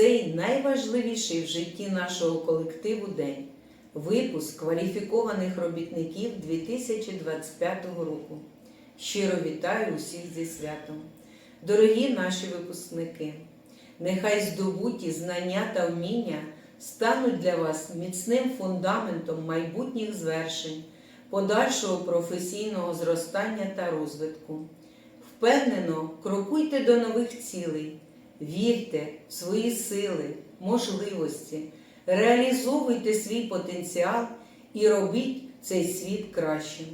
цей найважливіший в житті нашого колективу день випуск кваліфікованих робітників 2025 року. Щиро вітаю усіх зі святом. Дорогі наші випускники, нехай здобуті знання та вміння стануть для вас міцним фундаментом майбутніх звершень, подальшого професійного зростання та розвитку. Впевнено, крокуйте до нових цілей, вірте в свої сили, можливості, реалізовуйте свій потенціал і робіть цей світ кращим.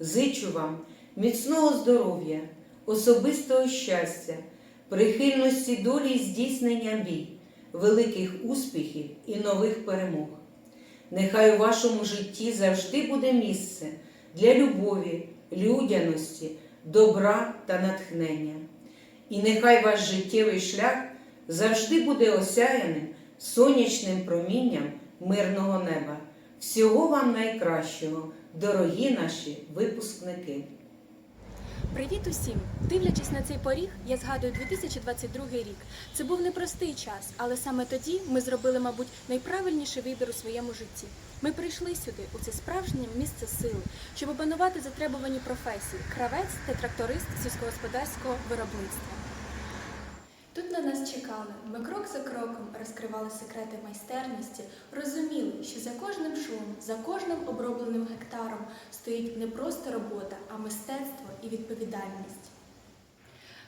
Зичу вам міцного здоров'я, особистого щастя, прихильності долі і здійснення мрій, великих успіхів і нових перемог. Нехай у вашому житті завжди буде місце для любові, людяності, добра та натхнення. І нехай ваш життєвий шлях завжди буде осяяним сонячним промінням мирного неба. Всього вам найкращого, дорогі наші випускники! Привіт усім! Дивлячись на цей поріг, я згадую 2022 рік. Це був непростий час, але саме тоді ми зробили, мабуть, найправильніший вибір у своєму житті. Ми прийшли сюди, у це справжнє місце сили, щоб опанувати затребувані професії кравець та тракторист сільськогосподарського виробництва. Тут на нас чекали. Ми крок за кроком розкривали секрети майстерності, розуміли, що за кожним шумом, за кожним обробленим гектаром стоїть не просто робота, а мистецтво і відповідальність.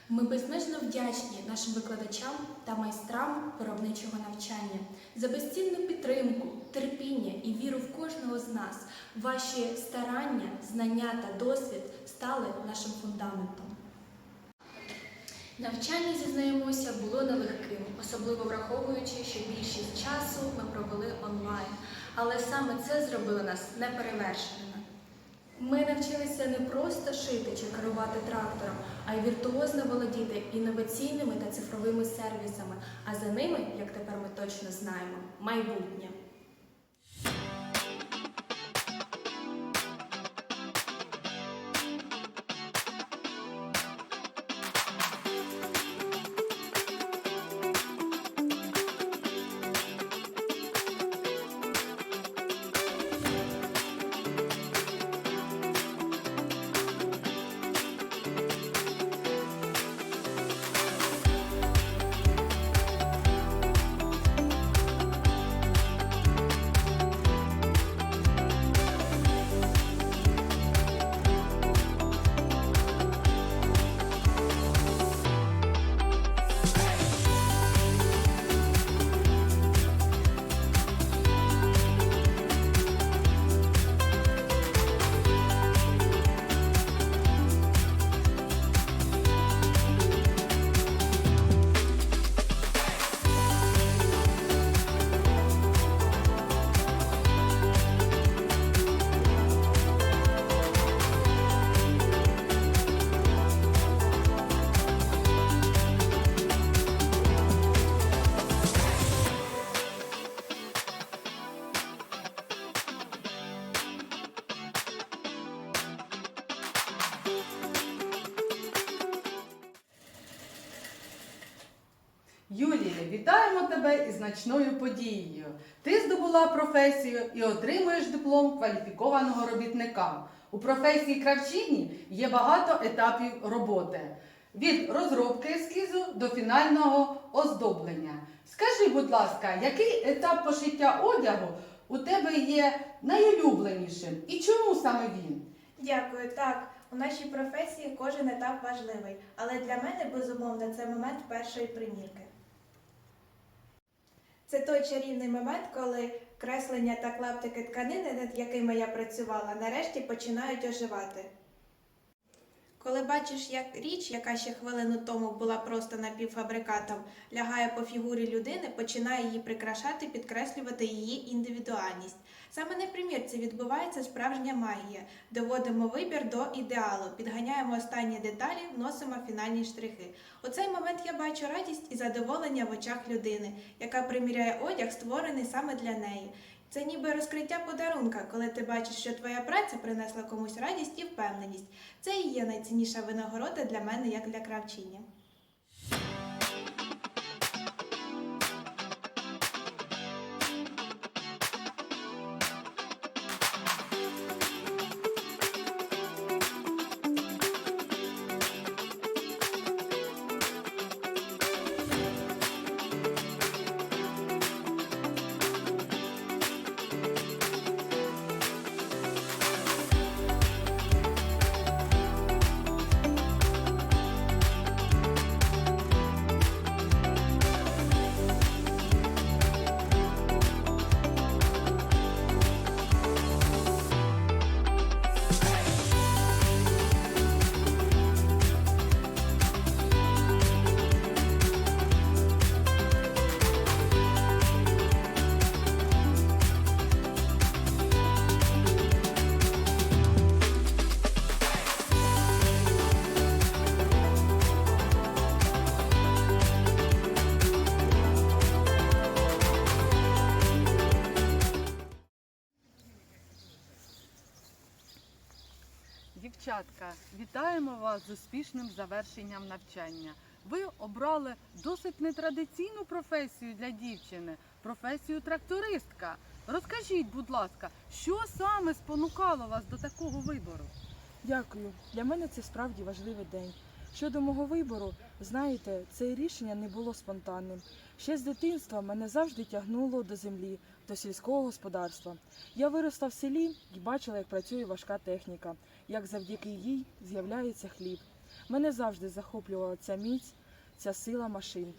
Ми безмежно вдячні нашим викладачам та майстрам виробничого навчання за безцінну підтримку, терпіння і віру в кожного з нас. Ваші старання, знання та досвід стали нашим фундаментом. Навчання, зізнаємося, було нелегким, особливо враховуючи, що більшість часу ми провели онлайн. Але саме це зробило нас неперевершеними. Ми навчилися не просто шити чи керувати трактором, а й віртуозно володіти інноваційними та цифровими сервісами, а за ними, як тепер ми точно знаємо, майбутнє. Тебе із значною подією. Ти здобула професію і отримуєш диплом кваліфікованого робітника. У професії кравчині є багато етапів роботи від розробки ескізу до фінального оздоблення. Скажи, будь ласка, який етап пошиття одягу у тебе є найулюбленішим і чому саме він? Дякую. Так, у нашій професії кожен етап важливий, але для мене безумовно це момент першої примірки. Це той чарівний момент, коли креслення та клаптики тканини, над якими я працювала, нарешті починають оживати. Коли бачиш, як річ, яка ще хвилину тому була просто напівфабрикатом, лягає по фігурі людини, починає її прикрашати, підкреслювати її індивідуальність. Саме на примірці відбувається справжня магія. Доводимо вибір до ідеалу, підганяємо останні деталі, вносимо фінальні штрихи. У цей момент я бачу радість і задоволення в очах людини, яка приміряє одяг, створений саме для неї. Це ніби розкриття подарунка, коли ти бачиш, що твоя праця принесла комусь радість і впевненість. Це і є найцінніша винагорода для мене як для кравчині. Дівчатка, вітаємо вас з успішним завершенням навчання. Ви обрали досить нетрадиційну професію для дівчини професію трактористка. Розкажіть, будь ласка, що саме спонукало вас до такого вибору? Дякую. Для мене це справді важливий день. Щодо мого вибору, знаєте, це рішення не було спонтанним. Ще з дитинства мене завжди тягнуло до землі, до сільського господарства. Я виросла в селі і бачила, як працює важка техніка, як завдяки їй з'являється хліб. Мене завжди захоплювала ця міць, ця сила машин.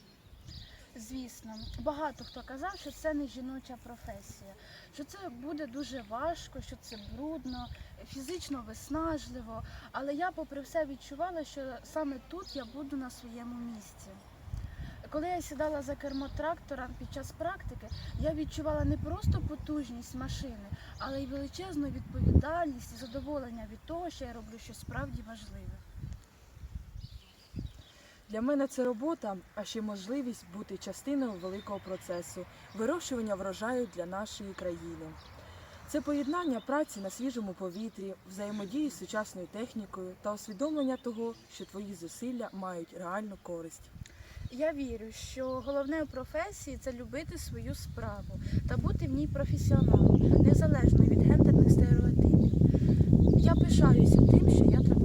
Звісно, багато хто казав, що це не жіноча професія, що це буде дуже важко, що це брудно, фізично виснажливо. Але я, попри все, відчувала, що саме тут я буду на своєму місці. Коли я сідала за кермо трактора під час практики, я відчувала не просто потужність машини, але й величезну відповідальність і задоволення від того, що я роблю щось справді важливе. Для мене це робота, а ще можливість бути частиною великого процесу вирощування врожаю для нашої країни. Це поєднання праці на свіжому повітрі, взаємодії з сучасною технікою та усвідомлення того, що твої зусилля мають реальну користь. Я вірю, що головне у професії це любити свою справу та бути в ній професіоналом, незалежно від гендерних стереотипів. Я пишаюся тим, що я трактористка.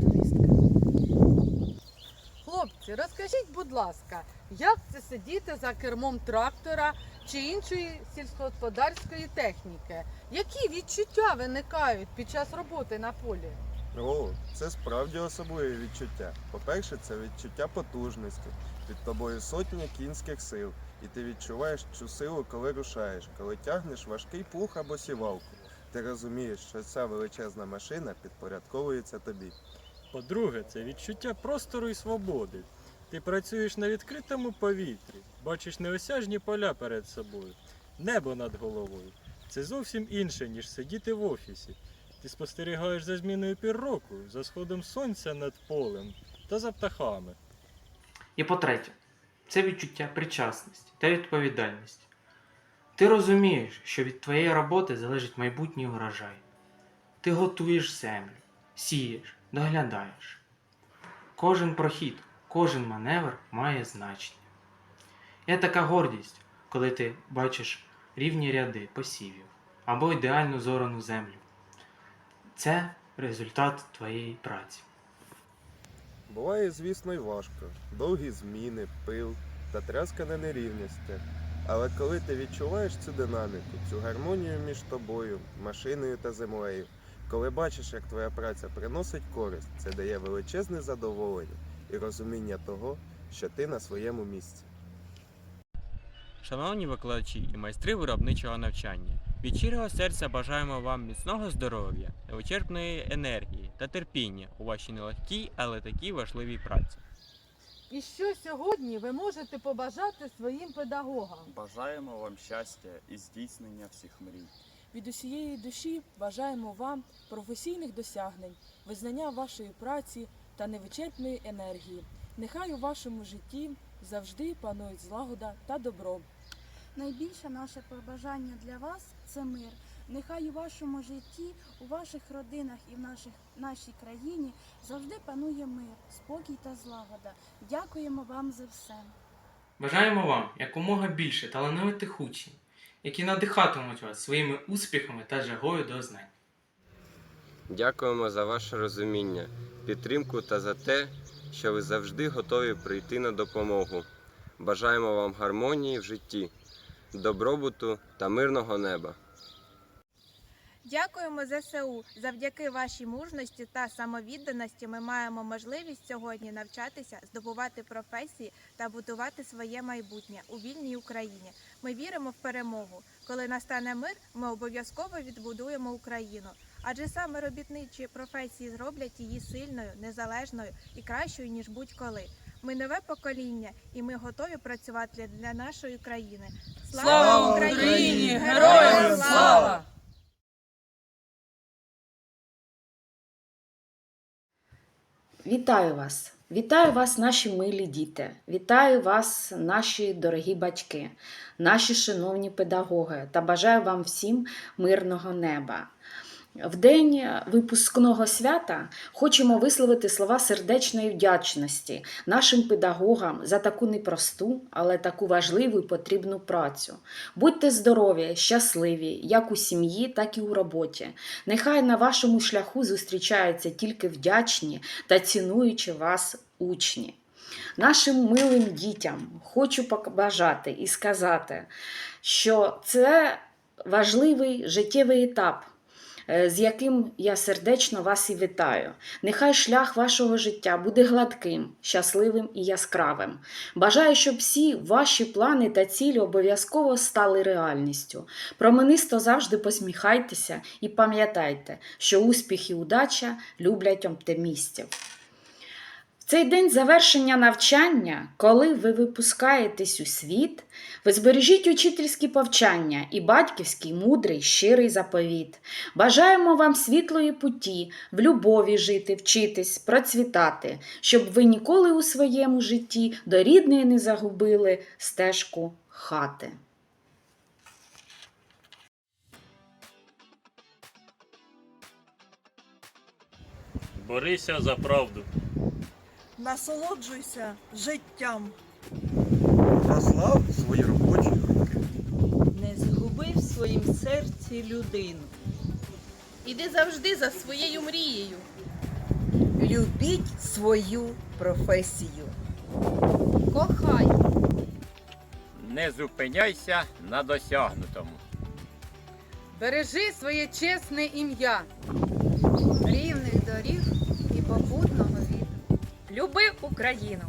Розкажіть, будь ласка, як це сидіти за кермом трактора чи іншої сільськогосподарської техніки? Які відчуття виникають під час роботи на полі? О, це справді особливе відчуття. По-перше, це відчуття потужності. Під тобою сотні кінських сил, і ти відчуваєш цю силу, коли рушаєш, коли тягнеш важкий плуг або сівалку. Ти розумієш, що ця величезна машина підпорядковується тобі. По-друге, це відчуття простору і свободи. Ти працюєш на відкритому повітрі, бачиш неосяжні поля перед собою, небо над головою. Це зовсім інше, ніж сидіти в офісі. Ти спостерігаєш за зміною пір року, за сходом сонця над полем та за птахами. І по-третє, це відчуття причасності та відповідальності. Ти розумієш, що від твоєї роботи залежить майбутній урожай. Ти готуєш землю, сієш, доглядаєш. Кожен прохід, кожен маневр має значення. Є така гордість, коли ти бачиш рівні ряди посівів або ідеально зорану землю. Це результат твоєї праці. Буває, звісно, й важко. Довгі зміни, пил та тряска на нерівностях. Але коли ти відчуваєш цю динаміку, цю гармонію між тобою, машиною та землею, коли бачиш, як твоя праця приносить користь, це дає величезне задоволення і розуміння того, що ти на своєму місці. Шановні викладачі і майстри виробничого навчання, від щирого серця бажаємо вам міцного здоров'я, невичерпної енергії та терпіння у вашій нелегкій, але такій важливій праці. І що сьогодні ви можете побажати своїм педагогам? Бажаємо вам щастя і здійснення всіх мрій. Від усієї душі бажаємо вам професійних досягнень, визнання вашої праці та невичерпної енергії. Нехай у вашому житті завжди панують злагода та добро. Найбільше наше побажання для вас це мир. Нехай у вашому житті, у ваших родинах і в наших, нашій країні завжди панує мир, спокій та злагода. Дякуємо вам за все. Бажаємо вам якомога більше талановитих учнів, які надихатимуть вас своїми успіхами та жагою до знань. Дякуємо за ваше розуміння, підтримку та за те, що ви завжди готові прийти на допомогу. Бажаємо вам гармонії в житті, добробуту та мирного неба. Дякуємо ЗСУ. Завдяки вашій мужності та самовідданості ми маємо можливість сьогодні навчатися, здобувати професії та будувати своє майбутнє у вільній Україні. Ми віримо в перемогу. Коли настане мир, ми обов'язково відбудуємо Україну. Адже саме робітничі професії зроблять її сильною, незалежною і кращою ніж будь-коли. Ми нове покоління, і ми готові працювати для нашої країни. Слава Україні! Героям слава! Вітаю вас! Вітаю вас, наші милі діти! Вітаю вас, наші дорогі батьки, наші шановні педагоги та бажаю вам всім мирного неба. В день випускного свята хочемо висловити слова сердечної вдячності нашим педагогам за таку непросту, але таку важливу і потрібну працю. Будьте здорові, щасливі, як у сім'ї, так і у роботі. Нехай на вашому шляху зустрічаються тільки вдячні та цінуючі вас учні. Нашим милим дітям хочу побажати і сказати, що це важливий життєвий етап, з яким я сердечно вас і вітаю. Нехай шлях вашого життя буде гладким, щасливим і яскравим. Бажаю, щоб всі ваші плани та цілі обов'язково стали реальністю. Променисто завжди посміхайтеся і пам'ятайте, що успіх і удача люблять оптимістів. Цей день завершення навчання, коли ви випускаєтесь у світ, ви збережіть учительські повчання і батьківський мудрий щирий заповіт. Бажаємо вам світлої путі, в любові жити, вчитись, процвітати, щоб ви ніколи у своєму житті до рідної не загубили стежку хати. Борися за правду. Насолоджуйся життям. Прослав свої робочі руки. Не згуби в своїм серці людину. Іди завжди за своєю мрією. Любіть свою професію. Кохай. Не зупиняйся на досягнутому. Бережи своє чесне ім'я. Люби Україну!